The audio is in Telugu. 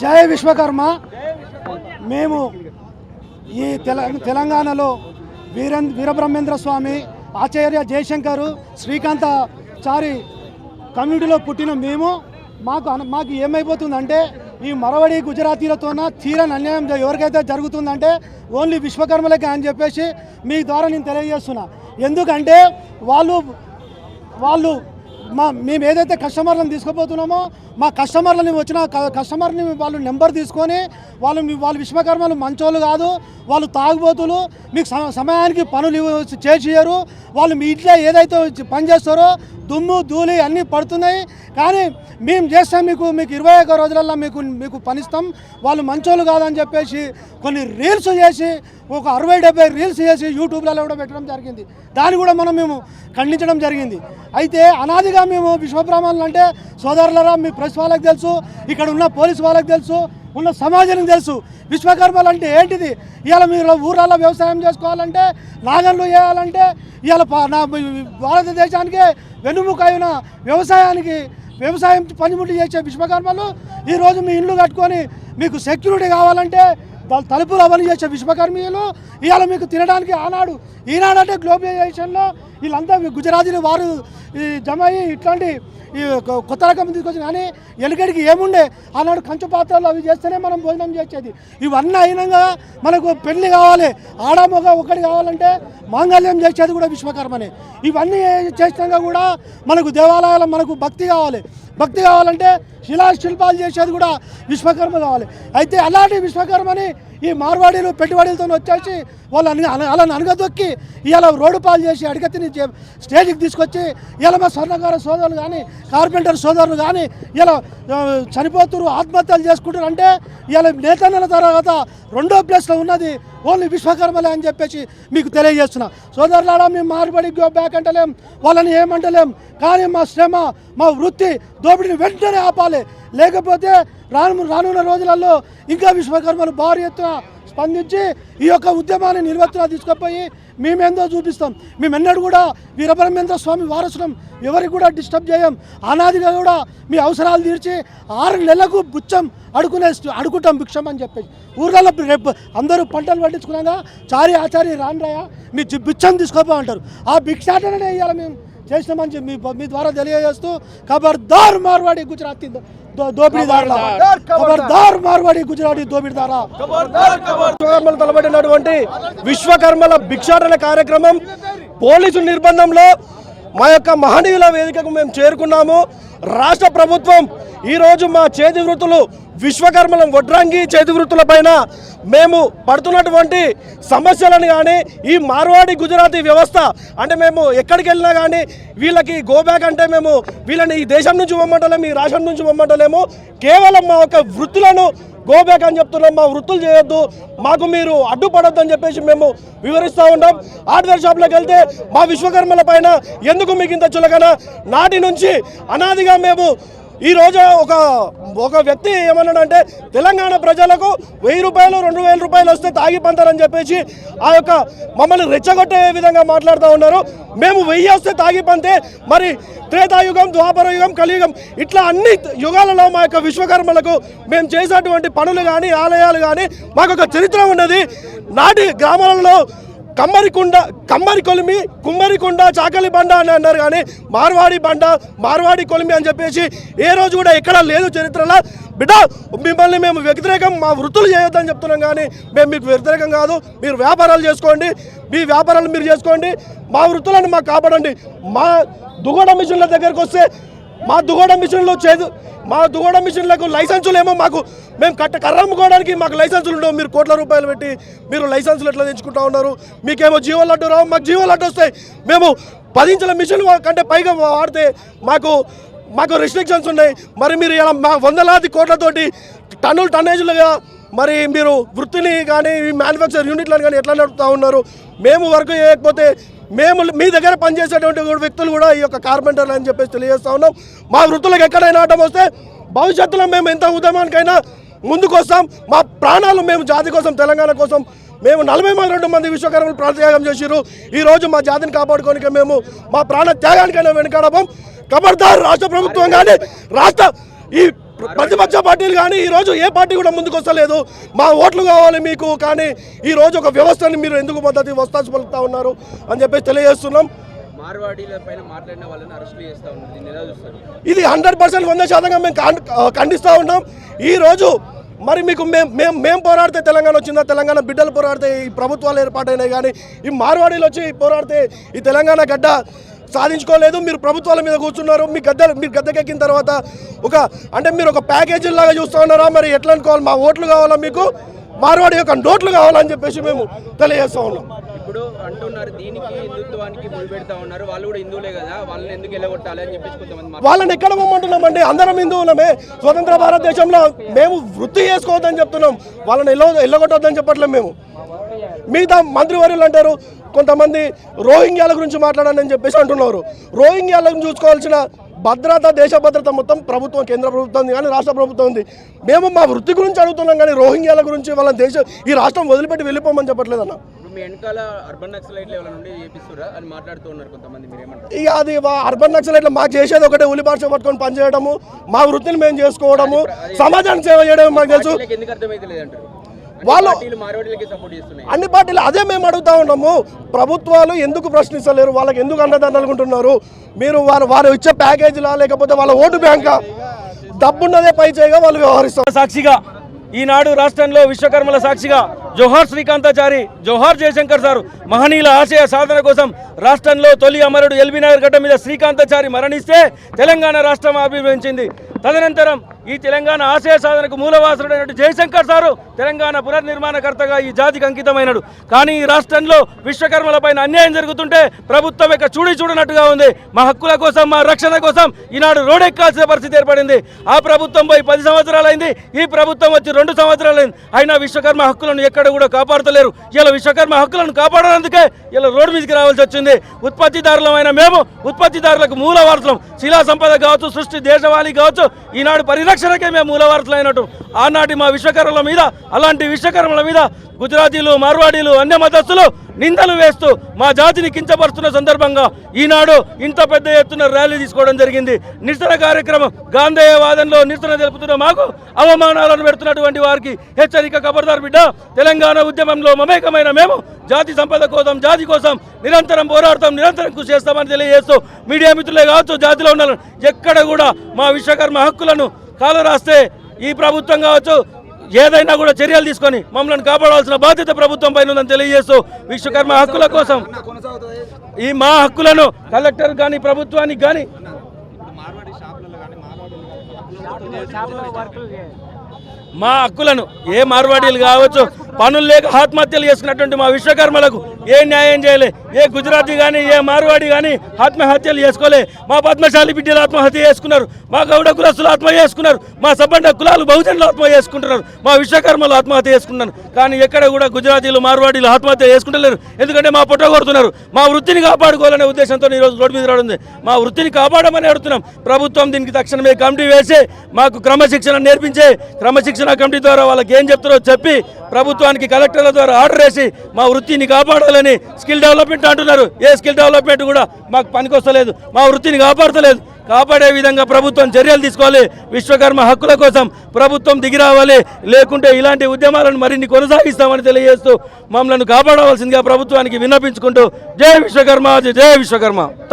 జయ విశ్వకర్మ. మేము ఈ తెల తెలంగాణలో వీరం వీరబ్రహ్మేంద్ర స్వామి ఆచార్య జయశంకర్ శ్రీకాంతాచారి కమ్యూనిటీలో పుట్టిన మేము మాకు మాకు ఏమైపోతుందంటే ఈ మరవడి గుజరాతీలతోన తీరని అన్యాయం ఎవరికైతే జరుగుతుందంటే ఓన్లీ విశ్వకర్మలకే అని చెప్పేసి మీ ద్వారా నేను తెలియజేస్తున్నా. ఎందుకంటే వాళ్ళు వాళ్ళు మా మేము ఏదైతే కస్టమర్లను తీసుకుపోతున్నామో మా కస్టమర్లని వచ్చిన క- కస్టమర్ని వాళ్ళు నెంబర్ తీసుకొని వాళ్ళు మీ విశ్వకర్మలు మంచోళ్ళు కాదు వాళ్ళు తాగుబోతులు మీకు సమ- సమయానికి పనులు ఇవ్వ- చేసియరు వాళ్ళు మీ ఇంట్లో ఏదైతే పని చేస్తారో దుమ్ము ధూళి అన్నీ పడుతున్నాయి. కానీ మేము చేస్తాం మీకు మీకు ఇరవై ఒక్క రోజులల్లో మీకు మీకు పనిస్తాం. వాళ్ళు మంచోళ్ళు కాదని చెప్పేసి కొన్ని రీల్స్ చేసి ఒక అరవై డెబ్బై రీల్స్ చేసి యూట్యూబ్లలో కూడా పెట్టడం జరిగింది. దాన్ని కూడా మనం మేము ఖండించడం జరిగింది. అయితే అనాదిగా మేము విశ్వబ్రాహ్మణులు అంటే సోదరులరా మీ ప్రెస్ వాళ్ళకి తెలుసు ఇక్కడ ఉన్న పోలీస్ వాళ్ళకి తెలుసు ఉన్న సమాజానికి తెలుసు. విశ్వకర్మలు అంటే ఏంటిది? ఇవాళ మీరు ఊర్లలో వ్యవసాయం చేసుకోవాలంటే నాగన్లు వేయాలంటే ఇవాళ నా భారతదేశానికి వెన్నుముక అయిన వ్యవసాయానికి వ్యవసాయం పనిముట్లు చేసే విశ్వకర్మలు ఈరోజు మీ ఇల్లు కట్టుకొని మీకు సెక్యూరిటీ కావాలంటే తలుపులు అవన్నీ చేసే విశ్వకర్మీయులు ఇవాళ మీకు తినడానికి ఆనాడు ఈనాడు అంటే గ్లోబలైజేషన్లో వీళ్ళంతా గుజరాతీలు వారు ఈ జమ అయ్యి ఇట్లాంటి ఈ కొత్త రకం తీసుకొచ్చి కానీ ఎలుగడికి ఏముండే? ఆనాడు కంచు పాత్రలు అవి చేస్తేనే మనం భోజనం చేసేది. ఇవన్నీ అయినాక మనకు పెళ్ళి కావాలి ఆడమొగ ఒకటి కావాలంటే మాంగళ్యం చేసేది కూడా విశ్వకర్మనే. ఇవన్నీ చేసినాక కూడా మనకు దేవాలయాలు మనకు భక్తి కావాలి. భక్తి కావాలంటే శిలా శిల్పాలు చేసేది కూడా విశ్వకర్మ కావాలి. అయితే అలాంటి విశ్వకర్మని ఈ మార్వాడీలు పెట్టుబడులతో వచ్చేసి వాళ్ళు అన అలా అనగదొక్కి ఇలా రోడ్డు పాలు చేసి అడిగతిని స్టేజ్కి తీసుకొచ్చి ఇలా మా స్వర్ణకార సోదరులు కానీ కార్పెంటర్ సోదరులు కానీ ఇలా చనిపోతున్నారు ఆత్మహత్యలు చేసుకుంటారు అంటే ఇలా నేతన్న తర్వాత రెండో ప్లేస్లో ఉన్నది ఓన్లీ విశ్వకర్మలే అని చెప్పేసి మీకు తెలియజేస్తున్నా. సోదరులారా మేము మార్బడి గో బ్యాక్ అంటలేం వాళ్ళని ఏమంటలేం కానీ మా శ్రమ మా వృత్తి దోపిడీని వెంటనే ఆపాలి. లేకపోతే రాను రానున్న రోజులలో ఇంకా విశ్వకర్మలు భారీ ఎత్తున స్పందించి ఈ యొక్క ఉద్యమాన్ని నిర్వర్తన తీసుకుపోయి మేమేందో చూపిస్తాం. మేమెన్నడూ కూడా వీరబ్రహ్మేంద్ర స్వామి వారసులం ఎవరికి కూడా డిస్టర్బ్ చేయం. అనాదిగా కూడా మీ అవసరాలు తీర్చి ఆరు నెలలకు బుచ్చం అడుకునే అడుగుతాం భిక్షం అని చెప్పేసి. ఊర్లలో రేపు అందరూ పంటలు పండించుకున్నాక చారి ఆచారి రాండ్రయ్య మీ బిచ్చం తీసుకోపో అంటారు. ఆ భిక్షాటనే ఇవ్వాలి మేము. చేసినామని చెప్పి మీ మీ ద్వారా తెలియజేస్తూ ఖబర్దార్ మార్వాడి గుజరాత్ దోపిడీదారుల. ఖబర్దార్ మార్వాడి గుజరాతీ దోపిడీదారా. విశ్వకర్మలు తలబడినటువంటి విశ్వకర్మల భిక్షాటన కార్యక్రమం పోలీసు నిర్బంధంలో మా యొక్క మహనీయుల వేదికకు మేము చేరుకున్నాము. రాష్ట్ర ప్రభుత్వం ఈరోజు మా చేతి వృత్తులు విశ్వకర్మల వడ్రంగి చేతి వృత్తుల పైన మేము పడుతున్నటువంటి సమస్యలను కానీ ఈ మార్వాడి గుజరాతీ వ్యవస్థ అంటే మేము ఎక్కడికి వెళ్ళినా కానీ వీళ్ళకి గోబ్యాక్ అంటే మేము వీళ్ళని ఈ దేశం నుంచి పొమ్మంటలేము ఈ రాష్ట్రం నుంచి పొమ్మంటలేము. కేవలం మా యొక్క వృత్తులను గోబ్యాక్ అని చెప్తున్నాం మా వృత్తులు చేయొద్దు మాకు మీరు అడ్డుపడొద్దు అని చెప్పేసి మేము వివరిస్తూ ఉంటాం హార్డ్వేర్ షాప్లోకి వెళ్తే మా విశ్వకర్మల పైన ఎందుకు మీకు ఇంత చులకన? నాటి నుంచి అనాదిగా మేము ఈ రోజు ఒక ఒక వ్యక్తి ఏమన్నాడంటే తెలంగాణ ప్రజలకు వెయ్యి రూపాయలు రెండు వేల రూపాయలు వస్తే తాగిపోతారని చెప్పేసి ఆ యొక్క మమ్మల్ని రెచ్చగొట్టే విధంగా మాట్లాడుతూ ఉన్నారు. మేము వెయ్యి వస్తే తాగిపోతే మరి త్రేతాయుగం ద్వాపర యుగం కలియుగం ఇట్లా అన్ని యుగాలలో మా యొక్క విశ్వకర్మలకు మేము చేసినటువంటి పనులు కానీ ఆలయాలు కానీ మాకు ఒక చరిత్ర ఉన్నది. నాటి గ్రామాలలో కమ్మరికొండ కమ్మరి కొలిమి కుమ్మరికొండ చాకలి బండ అని అన్నారు కానీ మార్వాడి బండ మార్వాడి కొలిమి అని చెప్పేసి ఏ రోజు కూడా ఎక్కడా లేదు చరిత్రలో. బిడ్డ మిమ్మల్ని మేము వ్యతిరేకం మా వృత్తులు చేయొద్దని చెప్తున్నాం కానీ మేము మీకు వ్యతిరేకం కాదు. మీరు వ్యాపారాలు చేసుకోండి. మీ వ్యాపారాలు మీరు చేసుకోండి. మా వృత్తులను మాకు కాపాడండి. మా దుగడ మిషన్ల దగ్గరకు వస్తే మా దుగోడ మిషన్లు చేదు మా దుగోడ మిషన్లకు లైసెన్సులు ఏమో మాకు మేము కట్ట కర్ర అమ్ముకోవడానికి మాకు లైసెన్సులు ఉండవు. మీరు కోట్ల రూపాయలు పెట్టి మీరు లైసెన్సులు ఎట్లా తెచ్చుకుంటా ఉన్నారు? మీకేమో జీవో లడ్డు రావు మాకు జీవో లడ్డు వస్తాయి. మేము పదించిన మిషన్ కంటే పైగా వాడితే మాకు మాకు రిస్ట్రిక్షన్స్ ఉన్నాయి. మరి మీరు ఇలా మా వందలాది కోట్లతోటి టన్నులు టన్నేజీలుగా మరి మీరు వృత్తిని కానీ మ్యానుఫ్యాక్చర్ యూనిట్లను కానీ ఎట్లా నడుపుతూ ఉన్నారు? మేము వర్క్ చేయకపోతే మేము మీ దగ్గర పనిచేసేటువంటి వ్యక్తులు కూడా ఈ యొక్క కార్పెంటర్లు అని చెప్పేసి తెలియజేస్తా ఉన్నాం. మా వృత్తులకు ఎక్కడైనా ఆటం వస్తే భవిష్యత్తులో మేము ఎంత ఉద్యమానికైనా ముందుకొస్తాం మా ప్రాణాలు మేము జాతి కోసం తెలంగాణ కోసం మేము నలభై మంది రెండు మంది విశ్వకర్మలు ప్రాణత్యాగం చేసిరు ఈరోజు మా జాతిని కాపాడుకోనికే మేము మా ప్రాణ త్యాగానికైనా వెనుకాడబం. కబర్దార్ రాష్ట్ర ప్రభుత్వం కానీ రాష్ట్ర ఈ ప్రతిపక్ష పార్టీలు కానీ ఈ రోజు ఏ పార్టీ కూడా ముందుకు వస్తలేదు. మా ఓట్లు కావాలి మీకు కానీ ఈ రోజు ఒక వ్యవస్థని మీరు ఎందుకు మద్దతు వస్తాసు పలుకుతా ఉన్నారు అని చెప్పేసి తెలియజేస్తున్నాం. ఇది హండ్రెడ్ పర్సెంట్ వంద శాతంగా మేము ఖండిస్తూ ఉన్నాం. ఈ రోజు మరి మీకు మేము మేము మేము పోరాడితే తెలంగాణ వచ్చిందా? తెలంగాణ బిడ్డలు పోరాడితే ఈ ప్రభుత్వాలు ఏర్పాటైనాయి కానీ ఈ మార్వాడీలు వచ్చి పోరాడితే ఈ తెలంగాణ గడ్డ సాధించుకోలేదు. మీరు ప్రభుత్వాల మీద కూర్చున్నారు. మీ గద్దె మీరు గద్దెకెక్కిన తర్వాత ఒక అంటే మీరు ఒక ప్యాకేజీ లాగా చూస్తూ ఉన్నారా? మరి ఎట్లా అనుకోవాలి? మా ఓట్లు కావాలా మీకు? మార్వాడి యొక్క నోట్లు కావాలని చెప్పేసి మేము తెలియజేస్తూ ఉన్నాం. ఇప్పుడు అంటున్నారు దీనికి హిందుత్వానికి ముడిపెడతా ఉన్నారు. వాళ్ళు కూడా హిందువులే కదా. వాళ్ళని ఎందుకు వెళ్ళగొట్టాలి అని చెప్పేసి కొంతమంది. వాళ్ళని ఎక్కడ పొమ్మంటున్నామండి? అందరం హిందువులమే. స్వతంత్ర భారతదేశంలో మేము వృత్తి చేసుకోవద్దని చెప్తున్నాం. వాళ్ళని ఎల్ల ఎల్లగొట్టొద్దని చెప్పట్లేం మేము. మిగతా మంత్రివర్యులు అంటారు. కొంతమంది రోహింగ్యాల గురించి మాట్లాడండి అని చెప్పేసి అంటున్నారు. రోహింగ్యాలను చూసుకోవాల్సిన భద్రత దేశ భద్రత మొత్తం ప్రభుత్వం కేంద్ర ప్రభుత్వం ఉంది కానీ రాష్ట్ర ప్రభుత్వం ఉంది. మేము మా వృత్తి గురించి అడుగుతున్నాం కానీ రోహింగ్యాల గురించి వాళ్ళ దేశం ఈ రాష్ట్రం వదిలిపెట్టి వెళ్ళిపోమని చెప్పట్లేదన్న. ఇక అది అర్బన్ నక్సలైట్లు మాకు చేసేది ఒకటే ఉలి భాష పట్టుకొని పనిచేయడము మా వృత్తిని మేము చేసుకోవడము సమాజానికి సేవ చేయడం మాకు తెలుసు. వాళ్ళు- అన్ని పార్టీలు అదే మేము అడుగుతా ఉన్నాము. ప్రభుత్వాలు ఎందుకు ప్రశ్నిస్తలేరు? వాళ్ళకి ఎందుకు అండదండలు ఉంటున్నారు మీరు వారు వారు ఇచ్చే ప్యాకేజీలా లేకపోతే వాళ్ళ ఓటు బ్యాంకా? డబ్బున్నదే పై చేయగా వాళ్ళు వ్యవహరిస్తారు. సాక్షిగా ఈనాడు రాష్ట్రంలో విశ్వకర్మల సాక్షిగా జోహార్ శ్రీకాంతాచారి జోహార్ జయశంకర్ సారు మహనీయుల ఆశయ సాధన కోసం రాష్ట్రంలో తొలి అమరుడు ఎల్బీ నగర్ గడ్డ మీద శ్రీకాంతాచారి మరణిస్తే తెలంగాణ రాష్ట్రం ఆవిర్భవించింది తదనంతరం ఈ తెలంగాణ ఆశయ సాధనకు మూలవాసుడైనటువంటి జయశంకర్ సారు తెలంగాణ పునర్నిర్మాణకర్తగా ఈ జాతికి అంకితమైనడు. కానీ ఈ రాష్ట్రంలో విశ్వకర్మలపైన అన్యాయం జరుగుతుంటే ప్రభుత్వం యొక్క చూడి చూడనట్టుగా ఉంది. మా హక్కుల కోసం మా రక్షణ కోసం ఈనాడు రోడెక్కాల్సిన పరిస్థితి ఏర్పడింది. ఆ ప్రభుత్వం పోయి పది సంవత్సరాలైంది. ఈ ప్రభుత్వం వచ్చి రెండు సంవత్సరాలైంది. అయినా విశ్వకర్మ హక్కులను ఎక్కడ కూడా కాపాడతలేరు. ఇలా విశ్వకర్మ హక్కులను కాపాడనందుకే ఇలా రోడ్డు మీదకి రావాల్సి వచ్చింది. ఉత్పత్తిదారులమైన మేము ఉత్పత్తిదారులకు మూల వారసులం శిలా సంపద కావచ్చు సృష్టి దేశవాళి కావచ్చు ఈనాడు పరిరక్షణకే మేము మూల అయినట్టు ఆనాటి మా విశ్వకర్మల మీద అలాంటి విశ్వకర్మల మీద గుజరాతీలు మార్వాడీలు అన్య మతస్థులు నిందలు వేస్తూ మా జాతిని కించపరుస్తున్న సందర్భంగా ఈనాడు ఇంత పెద్ద ఎత్తున ర్యాలీ తీసుకోవడం జరిగింది. నిరసన కార్యక్రమం గాంధేయవాదంలో నిరసన తెలుపుతున్న మాకు అవమానాలను పెడుతున్నటువంటి వారికి హెచ్చరిక ఖబర్దార్ బిడ్డ. తెలంగాణ ఉద్యమంలో మమేకమైన మేము జాతి సంపద కోసం జాతి కోసం నిరంతరం పోరాడతాం నిరంతరం కృషి చేస్తామని తెలియజేస్తూ మీడియా మిత్రులే కావచ్చు జాతిలో ఉన్న ఎక్కడ కూడా మా విశ్వకర్మ హక్కులను కాలరాస్తే ఈ ప్రభుత్వం కావచ్చు ఏదైనా కూడా చర్యలు తీసుకొని మమ్మల్ని కాపాడాల్సిన బాధ్యత ప్రభుత్వం పైన ఉందని తెలియజేస్తూ విశ్వకర్మ హక్కుల కోసం ఈ మా హక్కులను కలెక్టర్ కానీ ప్రభుత్వానికి కానీ మా హక్కులను ఏ మార్వాడీలు కావచ్చు పనులు లేక ఆత్మహత్యలు చేసుకున్నటువంటి మా విశ్వకర్మలకు ఏ న్యాయం చేయలే ఏ గుజరాతీ కానీ ఏ మార్వాడి కానీ ఆత్మహత్యలు చేసుకోలే. మా పద్మశాలి బిడ్డలు ఆత్మహత్య చేసుకున్నారు మా గౌడ కులస్తులు ఆత్మహత్య చేసుకున్నారు మా సబ్బండ కులాలు బహుజనులు ఆత్మహత్య చేసుకుంటున్నారు మా విశ్వకర్మలు ఆత్మహత్య చేసుకున్నారు కానీ ఎక్కడ కూడా గుజరాతీలు మార్వాడీలు ఆత్మహత్య చేసుకుంటలేరు. ఎందుకంటే మా పొట్ట కొడుతున్నారు. మా వృత్తిని కాపాడుకోవాలనే ఉద్దేశంతో ఈరోజు రోడ్డు మీద రావడం ఉంది. మా వృత్తిని కాపాడమని అడుగుతున్నాం. ప్రభుత్వం దీనికి తక్షణమే కమిటీ వేసి మాకు క్రమశిక్షణ నేర్పించే క్రమశిక్షణ కమిటీ ద్వారా వాళ్ళకి ఏం చెప్తారో చెప్పి ప్రభుత్వానికి కలెక్టర్ల ద్వారా ఆర్డర్ వేసి మా వృత్తిని కాపాడాలని స్కిల్ డెవలప్మెంట్ అంటున్నారు. ఏ స్కిల్ డెవలప్మెంట్ కూడా మాకు పనికొస్తలేదు. మా వృత్తిని కాపాడతలేదు. కాపాడే విధంగా ప్రభుత్వం చర్యలు తీసుకోవాలి. విశ్వకర్మ హక్కుల కోసం ప్రభుత్వం దిగిరావాలి లేకుంటే ఇలాంటి ఉద్యమాలను మరిన్ని కొనసాగిస్తామని తెలియజేస్తూ మమ్మల్ని కాపాడవలసిందిగా ప్రభుత్వానికి విన్నపించుకుంటూ జై విశ్వకర్మ జై విశ్వకర్మ.